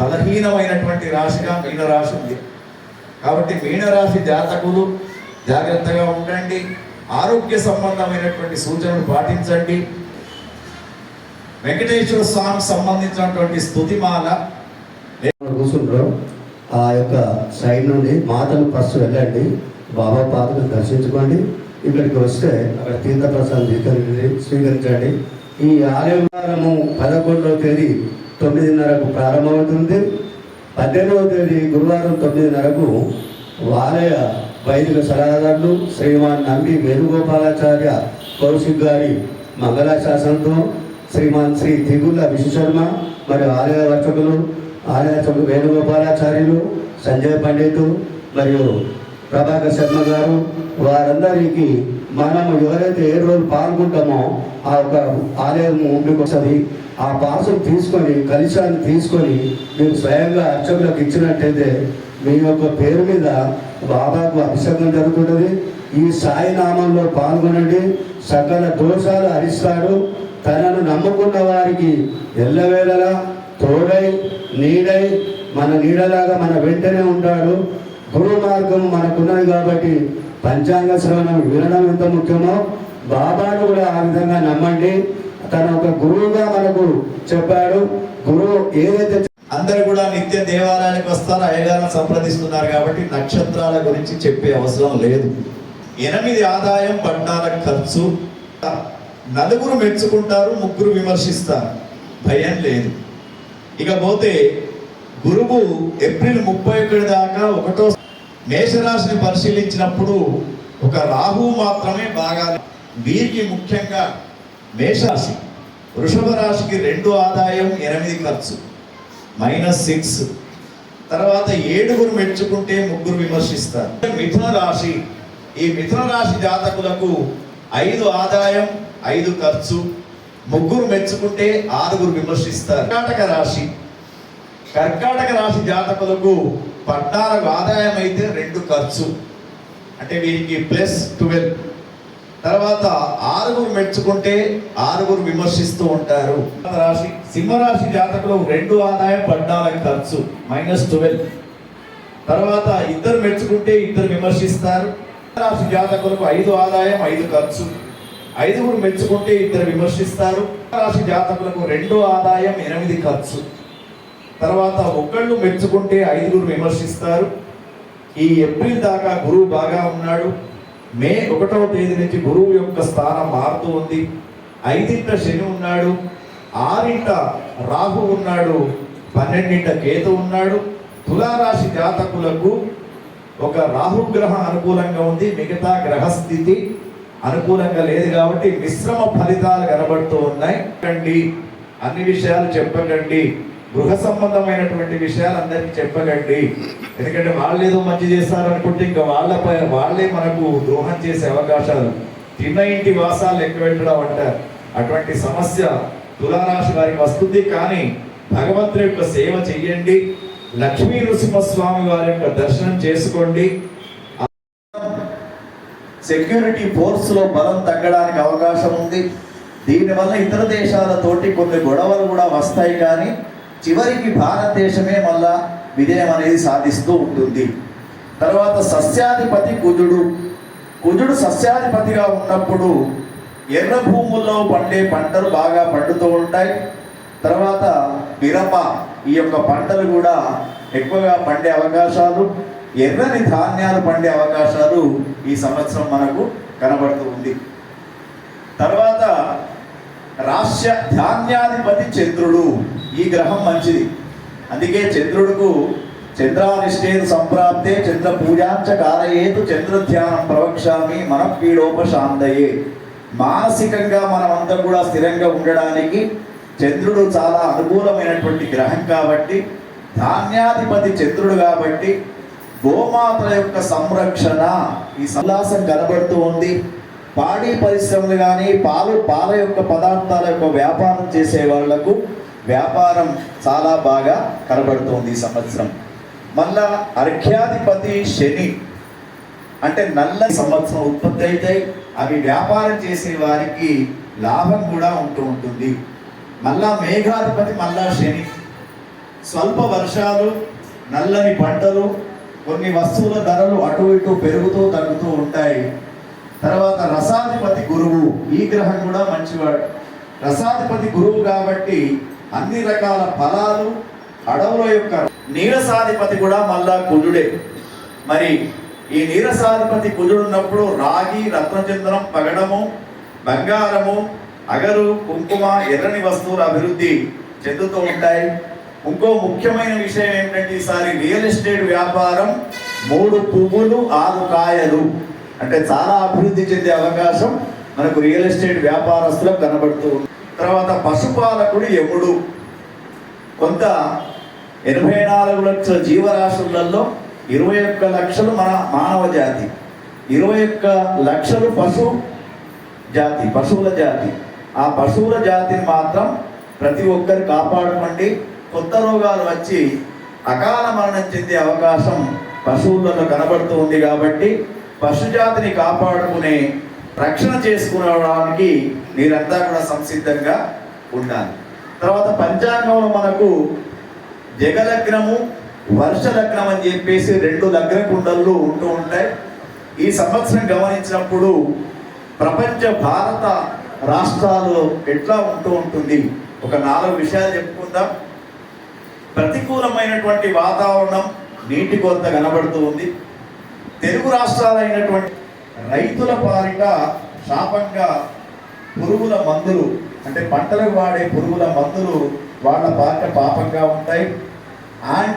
బలహీనమైనటువంటి రాశిగా మీనరాశి ఉంది. కాబట్టి మీనరాశి జాతకులు జాగ్రత్తగా ఉండండి. ఆరోగ్య సంబంధమైనటువంటి సూచనలు పాటించండి. వెంకటేశ్వర స్వామికి సంబంధించినటువంటి స్థుతిమాల. కూర్చుంటారు ఆ యొక్క సైడ్ నుండి మాతలు ఫస్ట్ వెళ్ళండి. బాబా పాదను దర్శించుకోండి. ఇక్కడికి వస్తే అక్కడ తీర్థ ప్రసాదం స్వీకరించండి. ఈ ఆలయము పదకొండవ తేదీ తొమ్మిదిన్నరకు ప్రారంభమవుతుంది. పద్దెనిమిదవ తేదీ గురువారం తొమ్మిదిన్నరకు ఆలయ వైదిక సలహాదారులు శ్రీమాన్ నంబి వేణుగోపాలాచార్య కౌశిక్ గారి మంగళాశాసనంతో శ్రీమాన్ శ్రీ తిగుళ్ళ విశ్వశర్మ మరియు ఆలయ వర్చకులు ఆలయ వేణుగోపాలాచార్యులు సంజయ్ పండితు మరియు ప్రభాకర్ శర్మ గారు. వారందరికీ మనము ఎవరైతే ఏ రోజు పాల్గొంటామో ఆ యొక్క ఆలయం మీకు వస్తుంది. ఆ పాసం తీసుకొని కలిశాన్ని తీసుకొని మీరు స్వయంగా అర్చకులకు ఇచ్చినట్టయితే మీ యొక్క పేరు మీద బాబాకు అభిషేకం జరుగుతుంటుంది ఈ సాయి నామంలో పాల్గొనండి. సకల దోషాలు హరిస్తాడు తనను నమ్ముకున్న వారికి ఎల్లవేళలా తోడై నీడై మన నీడలాగా మన వెంటనే ఉంటాడు. గురు మార్గం మనకున్నది కాబట్టి పంచాంగ శ్రవణం వినడం ఎంత ముఖ్యమో బాబాను కూడా ఆ విధంగా నమ్మండి. తన ఒక గురువుగా మనకు చెప్పాడు. గురువు ఏదైతే అందరు కూడా నిత్య దేవాలయానికి వస్తారు. అయ్యగారిని సంప్రదిస్తున్నారు కాబట్టి నక్షత్రాల గురించి చెప్పే అవసరం లేదు. ఎనిమిది ఆదాయం పడ్డాల ఖర్చు. నలుగురు మెచ్చుకుంటారు ముగ్గురు విమర్శిస్తారు. భయం లేదు. ఇకపోతే గురువు ఏప్రిల్ ముప్పై ఒకటి దాకా ఒకటో మేషరాశిని పరిశీలించినప్పుడు ఒక రాహు మాత్రమే బాగా వీరికి ముఖ్యంగా మేషరాశి. వృషభ రాశికి రెండు ఆదాయం ఎనిమిది ఖర్చు మైనస్ సిక్స్. తర్వాత ఏడుగురు మెచ్చుకుంటే ముగ్గురు విమర్శిస్తారు. మిథున రాశి ఈ మిథున రాశి జాతకులకు ఐదు ఆదాయం ఐదు ఖర్చు ముగ్గురు మెచ్చుకుంటే ఆరుగురు విమర్శిస్తారు. కర్కాటక రాశి కర్కాటక రాశి జాతకులకు పద్నాలుగు ఆదాయం అయితే రెండు ఖర్చు. అంటే వీరికి ప్లస్ ట్వెల్వ్. తర్వాత ఆరుగురు మెచ్చుకుంటే ఆరుగురు విమర్శిస్తూ ఉంటారు. రాశి సింహరాశి జాతకులు రెండు ఆదాయం పద్నాలుగు ఖర్చు మైనస్ ట్వెల్వ్. తర్వాత ఇద్దరు మెచ్చుకుంటే ఇద్దరు విమర్శిస్తారు. రాశి జాతకులకు ఐదు ఆదాయం ఐదు ఖర్చు. ఐదుగురు మెచ్చుకుంటే ఇద్దరు విమర్శిస్తారు. రాశి జాతకులకు రెండు ఆదాయం ఎనిమిది ఖర్చు. తర్వాత ఒకళ్ళు మెచ్చుకుంటే ఐదుగురు విమర్శిస్తారు. ఈ ఏప్రిల్ దాకా గురువు బాగా ఉన్నాడు. మే ఒకటవ తేదీ నుంచి గురువు యొక్క స్థానం మారుతూ ఉంది. ఐదింట శని ఉన్నాడు. ఆరింట రాహు ఉన్నాడు. పన్నెండింట కేతు ఉన్నాడు. తులారాశి జాతకులకు ఒక రాహుగ్రహం అనుకూలంగా ఉంది. మిగతా గ్రహస్థితి అనుకూలంగా లేదు కాబట్టి మిశ్రమ ఫలితాలు కనబడుతూ ఉన్నాయి. కండి అన్ని విషయాలు చెప్పకండి. గృహ సంబంధమైనటువంటి విషయాలు అందరికీ చెప్పకండి. ఎందుకంటే వాళ్ళు ఏదో మంచి చేస్తారనుకుంటే ఇంకా వాళ్ళపై వాళ్ళే మనకు ద్రోహం చేసే అవకాశాలు. తిన్న ఇంటి వాసాలు ఎక్కువ పెట్టడం అంటారు. అటువంటి సమస్య తులారాశి వారికి వస్తుంది. కానీ భగవంతుడి యొక్క సేవ చెయ్యండి. లక్ష్మీ నృసింహస్వామి వారి యొక్క దర్శనం చేసుకోండి. సెక్యూరిటీ ఫోర్స్లో బలం తగ్గడానికి అవకాశం ఉంది. దీనివల్ల ఇతర దేశాలతోటి కొన్ని గొడవలు కూడా వస్తాయి కానీ చివరికి భారతదేశమే మళ్ళా విజయం అనేది సాధిస్తూ ఉంటుంది. తర్వాత సస్యాధిపతి కుజుడు. కుజుడు సస్యాధిపతిగా ఉన్నప్పుడు ఎర్ర భూముల్లో పండే పంటలు బాగా పండుతూ ఉంటాయి. తర్వాత మిరప ఈ యొక్క పంటలు కూడా ఎక్కువగా పండే అవకాశాలు ఎర్రని ధాన్యాలు పండే అవకాశాలు ఈ సంవత్సరం మనకు కనబడుతూ ఉంది. తర్వాత రాష్ట్ర ధాన్యాధిపతి చంద్రుడు. ఈ గ్రహం మంచిది. అందుకే చంద్రుడుకు చంద్రానిష్టేతు సంప్రాప్తే చంద్ర పూజాంచ కారయేతు చంద్ర ధ్యానం ప్రవక్ష్యామి మన పీడోపశాంతయే మానసికంగా మనమంతా కూడా స్థిరంగా ఉండడానికి చంద్రుడు చాలా అనుకూలమైనటువంటి గ్రహం కాబట్టి ధాన్యాధిపతి చంద్రుడు కాబట్టి గోమాతల యొక్క సంరక్షణ ఈ సల్లాసం కనబడుతూ ఉంది. పాడి పరిశ్రమలు కానీ పాలు పాల యొక్క పదార్థాల యొక్క వ్యాపారం చేసే వాళ్ళకు వ్యాపారం చాలా బాగా కనబడుతుంది ఈ సంవత్సరం. మళ్ళా అర్ఘ్యాధిపతి శని అంటే నల్ల సంవత్సరం ఉత్పత్తి అవుతాయి అవి వ్యాపారం చేసే వారికి లాభం కూడా ఉంటూ ఉంటుంది. మళ్ళా మేఘాధిపతి మళ్ళా శని. స్వల్ప వర్షాలు నల్లని పంటలు కొన్ని వస్తువుల ధరలు అటు ఇటు పెరుగుతూ తగ్గుతూ ఉంటాయి. తర్వాత రసాధిపతి గురువు ఈ గ్రహం కూడా మంచివాడు. రసాధిపతి గురువు కాబట్టి అన్ని రకాల ఫలాలు అడవుల యొక్క నీరసాధిపతి కూడా మళ్ళా కుజుడే. మరి ఈ నీరసాధిపతి కుజుడు ఉన్నప్పుడు రాగి రత్నచందనం పగడము బంగారము అగరు కుంకుమ ఎర్రని వస్తువుల అభివృద్ధి చెందుతూ ఉంటాయి. ఇంకో ముఖ్యమైన విషయం ఏంటంటే ఈసారి రియల్ ఎస్టేట్ వ్యాపారం మూడు పువ్వులు ఆరు కాయలు. అంటే చాలా అభివృద్ధి చెందే అవకాశం మనకు రియల్ ఎస్టేట్ వ్యాపారస్తులకు కనబడుతూ ఉంది. తర్వాత పశుపాలకుడు యముడు కొంత ఎనభై నాలుగు లక్షల జీవరాశులలో ఇరవై ఒక్క లక్షలు మన మానవ జాతి. ఇరవై ఒక్క లక్షలు పశు జాతి పశువుల జాతి. ఆ పశువుల జాతిని మాత్రం ప్రతి ఒక్కరు కాపాడుకోండి. కొత్త రోగాలు వచ్చి అకాల మరణం చెందే అవకాశం పశువులలో కనబడుతూ ఉంది కాబట్టి పశు జాతిని కాపాడుకునే రక్షణ చేసుకునేడానికి మీరంతా కూడా సంసిద్ధంగా ఉండాలి. తర్వాత పంచాంగంలో మనకు జగలగ్నము వర్ష లగ్నం అని చెప్పేసి రెండు లగ్న కుండలు ఉంటూ ఉంటాయి. ఈ సంవత్సరం గమనించినప్పుడు ప్రపంచ భారత రాష్ట్రాలు ఎట్లా ఉంటూ ఉంటుంది? ఒక నాలుగు విషయాలు చెప్పుకుందాం. ప్రతికూలమైనటువంటి వాతావరణం నీటి కొరత కనబడుతూ ఉంది. తెలుగు రాష్ట్రాలైనటువంటి రైతుల పాలిట శాపంగా పురుగుల మందులు అంటే పంటలకు వాడే పురుగుల మందులు వాళ్ళ పాలిట పాపంగా ఉంటాయి. అండ్